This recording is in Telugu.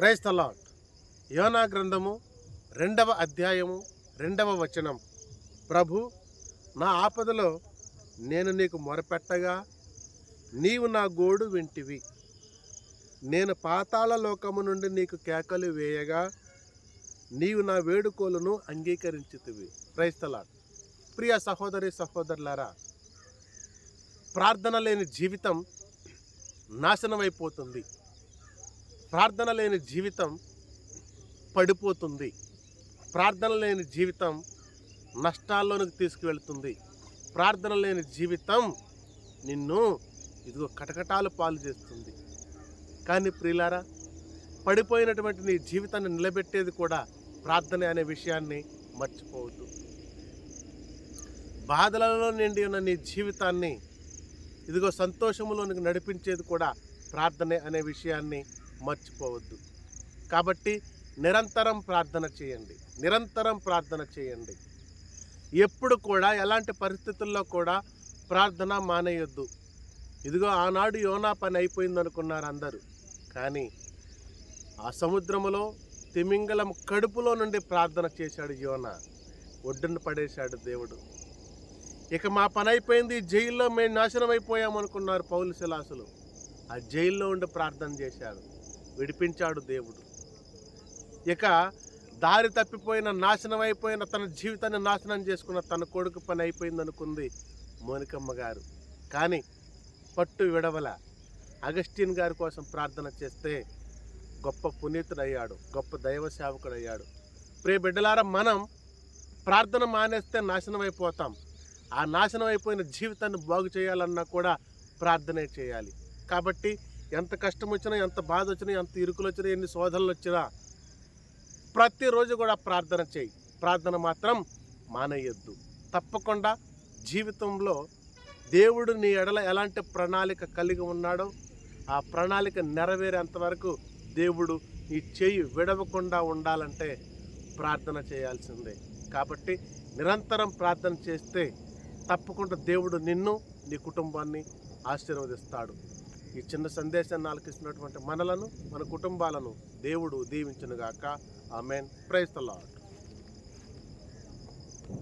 ప్రైస్ లాట్ యోనా గ్రంథము రెండవ అధ్యాయము రెండవ వచనం. ప్రభు నా ఆపదలో నేను నీకు మొరపెట్టగా నీవు నా గోడు వింటివి. నేను పాతాళ లోకము నుండి నీకు కేకలు వేయగా నీవు నా వేడుకోలను అంగీకరించుతివి. క్రైస్తలాట్ ప్రియ సహోదరి సహోదరులారా ప్రార్థన లేని జీవితం నాశనమైపోతుంది. ప్రార్థన లేని జీవితం పడిపోతుంది. ప్రార్థన లేని జీవితం నష్టాల్లోనికి తీసుకువెళ్తుంది. ప్రార్థన లేని జీవితం నిన్ను ఇదిగో కటకటాలు పాలు చేస్తుంది. కానీ ప్రియులారా పడిపోయినటువంటి నీ జీవితాన్ని నిలబెట్టేది కూడా ప్రార్థన అనే విషయాన్ని మర్చిపోవద్దు. బాధలలో నిండి ఉన్న నీ జీవితాన్ని ఇదిగో సంతోషములోనికి నడిపించేది కూడా ప్రార్థనే అనే విషయాన్ని మర్చిపోవద్దు. కాబట్టి నిరంతరం ప్రార్థన చేయండి. నిరంతరం ప్రార్థన చేయండి. ఎప్పుడు కూడా ఎలాంటి పరిస్థితుల్లో కూడా ప్రార్థన మానేయొద్దు. ఇదిగో ఆనాడు యోనా పని అయిపోయింది అనుకున్నారు అందరూ. కానీ ఆ సముద్రములో తిమింగలం కడుపులో నుండి ప్రార్థన చేశాడు యోనా. ఒడ్డున పడేశాడు దేవుడు. ఇక మా పని అయిపోయింది జైల్లో మేము నాశనం అయిపోయాం అనుకున్నారు పౌలు శిలాసులు. ఆ జైల్లో ఉండి ప్రార్థన చేశాడు. విడిపించాడు దేవుడు. ఇక దారి తప్పిపోయిన నాశనం అయిపోయిన తన జీవితాన్ని నాశనం చేసుకున్న తన కొడుకు పని అయిపోయింది అనుకుంది మోనికమ్మ గారు. కానీ పట్టు విడవల. అగస్టిన్ గారి కోసం ప్రార్థన చేస్తే గొప్ప పునీతుడయ్యాడు గొప్ప దైవ సేవకుడయ్యాడు. ప్రియ బిడ్డలారా మనం ప్రార్థన మానేస్తే నాశనం అయిపోతాం. ఆ నాశనం అయిపోయిన జీవితాన్ని బాగు చేయాలన్నా కూడా ప్రార్థనే చేయాలి. కాబట్టి ఎంత కష్టం వచ్చినా ఎంత బాధ వచ్చినా ఎంత ఇరుకులు వచ్చినా ఎన్ని శోధనలు వచ్చినా ప్రతిరోజు కూడా ప్రార్థన చేయి. ప్రార్థన మాత్రం మానేయద్దు. తప్పకుండా జీవితంలో దేవుడు నీ ఎడల ఎలాంటి ప్రణాళిక కలిగి ఉన్నాడో ఆ ప్రణాళిక నెరవేరేంత వరకు దేవుడు నీ చేయి విడవకుండా ఉండాలంటే ప్రార్థన చేయాల్సిందే. కాబట్టి నిరంతరం ప్రార్థన చేస్తే తప్పకుండా దేవుడు నిన్ను నీ కుటుంబాన్ని ఆశీర్వదిస్తాడు. ఈ చిన్న సందేశాన్ని ఆలకిస్తున్నటువంటి మనలను మన కుటుంబాలను దేవుడు దీవించునుగాక. ఆమెన్. ప్రైస్తలాడు